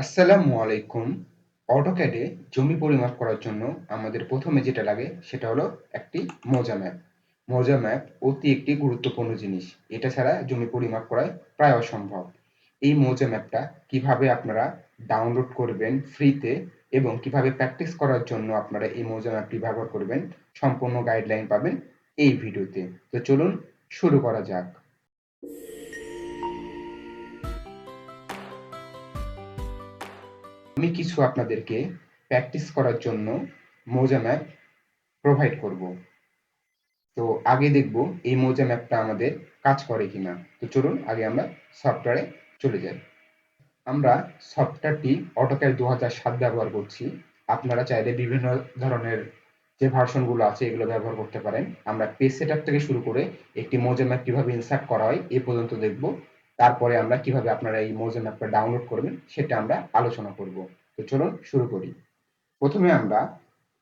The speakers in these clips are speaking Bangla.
আসসালামু আলাইকুম। অটোক্যাডে জমি পরিমাপ করার জন্য আমাদের প্রথমে যেটা লাগে সেটা হলো একটি মৌজা ম্যাপ। মৌজা ম্যাপ অতি একটি গুরুত্বপূর্ণ জিনিস। এটা ছাড়া জমি পরিমাপ করা প্রায় অসম্ভব। এই মৌজা ম্যাপটা কীভাবে আপনারা ডাউনলোড করবেন ফ্রিতে এবং কীভাবে প্র্যাকটিস করার জন্য আপনারা এই মৌজা ম্যাপটি ব্যবহার করবেন, সম্পূর্ণ গাইডলাইন পাবেন এই ভিডিওতে। তো চলুন শুরু করা যাক। আমি কিছু আপনাদেরকে প্র্যাকটিস করার জন্য মৌজা ম্যাপ প্রোভাইড করব। তো আগে দেখব এই মৌজা ম্যাপটা আমাদের কাজ করে কিনা। তো চলুন আগে আমরা সফটওয়্যারে চলে যাই। আমরা সফটওয়্যারটি অটোক্যাড দু সাত ব্যবহার করছি। আপনারা চাইলে বিভিন্ন ধরনের যে ভার্সনগুলো আছে এগুলো ব্যবহার করতে পারেন। আমরা পেজ সেটআপ থেকে শুরু করে একটি মৌজা ম্যাপ কীভাবে ইনসার্ট করা হয় এ পর্যন্ত দেখব। তারপরে আমরা কীভাবে আপনারা এই মৌজা ম্যাপটা ডাউনলোড করবেন, সেটা আমরা আলোচনা করব। তো চলুন শুরু করি। প্রথমে আমরা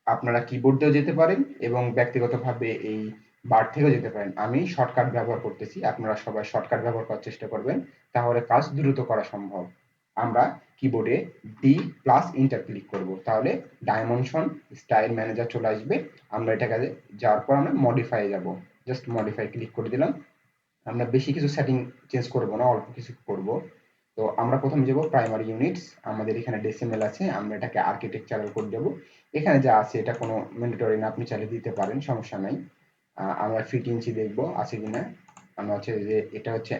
আপনারা কিবোর্ড দিয়েও যেতে পারেন এবং ব্যক্তিগতভাবে এই বার থেকেও যেতে পারেন। আমি শর্টকাট ব্যবহার করতেছি, আপনারা সবাই শর্টকাট ব্যবহার করার চেষ্টা করবেন, তাহলে কাজ দ্রুত করা সম্ভব। আমরা কিবোর্ডে ডি প্লাস ইন্টার ক্লিক করব, তাহলে ডাইমেনশন স্টাইল ম্যানেজার চলে আসবে। আমরা এটাকে যাওয়ার পর আমরা মডিফাই যাব। জাস্ট মডিফাই ক্লিক করে দিলাম। আমরা বেশি কিছু সেটিং চেঞ্জ করব না, অল্প কিছু করব। তো আমরা প্রথমে যাব প্রাইমারি ইউনিটস আমাদের এখানে ডেসিমেল আছে, আমরা এটাকে আর্কিটেকচারাল কোড দেব। এখানে যা আছে এটা কোনো ম্যান্ডেটরি না, আপনি চাইলে দিতে পারেন, সমস্যা নাই। আমরা ফিট ইঞ্চি দেখব, আছে কিনা? আমরা হচ্ছে যে এটা হচ্ছে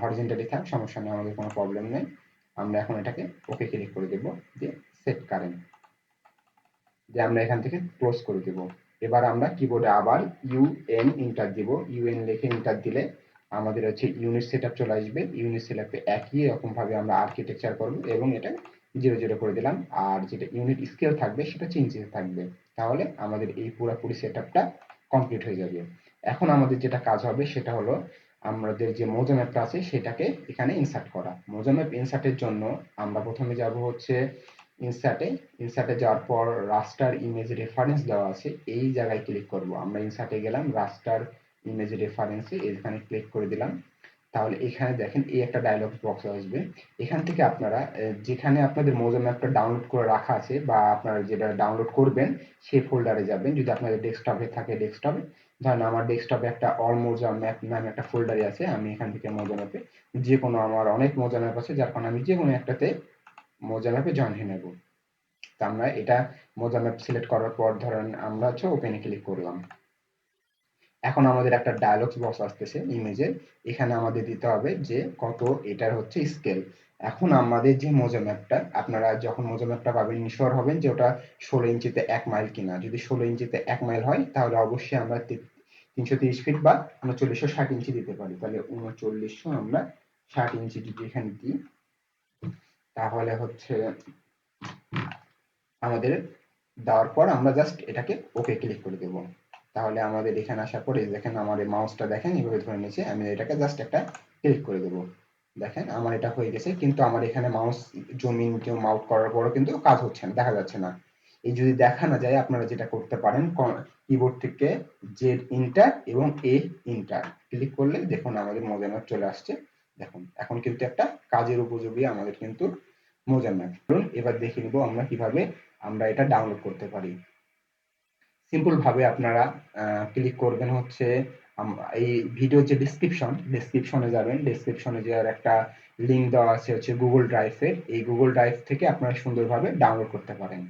হরিজেন্টালি থাক, সমস্যা নেই, আমাদের কোনো প্রবলেম নেই। আমরা এখন এটাকে ওকে ক্লিক করে দেব যে সেট কারেন্ট যে আমরা এখান থেকে ক্লোজ করে দেব। এবার আমরা কিবোর্ডে আবার ইউএন ইন্টার দিব। ইউএন লিখে ইন্টার দিলে আমাদের হচ্ছে ইউনিট সেট চলে আসবে। ইউনিট সেট আপে একই রকম ভাবে আমরা আর্কিটেকচার করব এবং এটা জিরো জিরো করে দিলাম। আর যেটা ইউনিট স্কেল থাকবে সেটা চেঞ্জে থাকবে। তাহলে আমাদের এই পুরোপুরি সেট কমপ্লিট হয়ে যাবে। এখন আমাদের যেটা কাজ হবে সেটা হলো আমাদের যে মোজা ম্যাপটা আছে সেটাকে এখানে ইনসার্ট করা। মোজা ম্যাপ ইনসার্টের জন্য আমরা প্রথমে যাব হচ্ছে ইনসার্টে ইনসার্টে যাওয়ার পর রাস্টার ইমেজ রেফারেন্স দেওয়া আছে। এই জায়গায় ক্লিক করব। আমরা ইনসার্টে গেলাম রাস্টার ইমেজ রেফারেন্সে এখানে ক্লিক করে দিলাম। তাহলে এখানে দেখেন এই একটা ডায়লগ বক্স আসবে। এখান থেকে আপনারা যেখানে আপনাদের মোজো ম্যাপটা ডাউনলোড করে রাখা আছে বা আপনারা যেটা ডাউনলোড করবেন, সেই ফোল্ডারে যাবেন। যদি আপনাদের ডেস্কটপে থাকে ডেস্কটপে ধরেন আমার ডেস্কটপে একটা অল মোজা ম্যাপ নামে একটা ফোল্ডারে আছে, আমি এখান থেকে মোজা ম্যাপে যে কোনো আমার অনেক মোজা ম্যাপ আছে, যার কারণে আমি যে কোনো একটাতে মোজা ম্যাপে জয়েন হয়ে নেব। তা আমরা এটা মোজা ম্যাপ সিলেক্ট করার পর ধরেন আমরা হচ্ছে ওপেনে ক্লিক করলাম। এখন আমাদের একটা ডায়লগ বক্স আসতেছে ইমেজের এখানে আমাদের দিতে হবে যে কত এটার হচ্ছে স্কেল এখন আমাদের যে মোজা ম্যাপটা আপনারা যখন মোজা ম্যাপটা পাবেন নিশ্চয় হবেন যে ওটা ষোলো ইঞ্চিতে এক মাইল কিনা। যদি ষোলো ইঞ্চিতে এক মাইল হয়, তাহলে অবশ্যই আমরা তিনশো তিরিশ ফিট বা উনচল্লিশশো ষাট ইঞ্চি দিতে পারি। তাহলে উনচল্লিশশো আমরা ষাট ইঞ্চি যদি এখানে দিই, তাহলে হচ্ছে আমাদের দেওয়ার পর আমরা জাস্ট এটাকে ওকে ক্লিক করে দেবো। তাহলে আমাদের এখানে আসার পরে দেখেন আমার এই মাউসটা দেখেন, এইভাবে ধরে নিয়েছে, আমি এটাকে জাস্ট একটা ক্লিক করে দেবো। দেখেন আমার এটা হয়ে গেছে, কিন্তু আমার এখানে মাউস জমিন কেউ মাউট করার পরও কিন্তু কাজ হচ্ছে না, দেখা যাচ্ছে না। এই যদি দেখা না যায়, আপনারা যেটা করতে পারেন কিবোর্ড থেকে জেড ইন্টার এবং এ ইন্টার ক্লিক করলে দেখুন আমাদের মোজাম্যাপ চলে আসছে। দেখুন, এখন কিন্তু একটা কাজের উপযোগী আমাদের কিন্তু মোজাম্যাপ এবার দেখে নিব আমরা কীভাবে আমরা এটা ডাউনলোড করতে পারি। সিম্পল ভাবে আপনারা ক্লিক করবেন হচ্ছে এই ভিডিও যে ডিসক্রিপশন ডিসক্রিপশনে যাবেন। ডিসক্রিপশনে যাওয়ার একটা লিঙ্ক দেওয়া আছে হচ্ছে গুগল ড্রাইভের এই গুগল ড্রাইভ থেকে আপনারা সুন্দরভাবে ডাউনলোড করতে পারেন।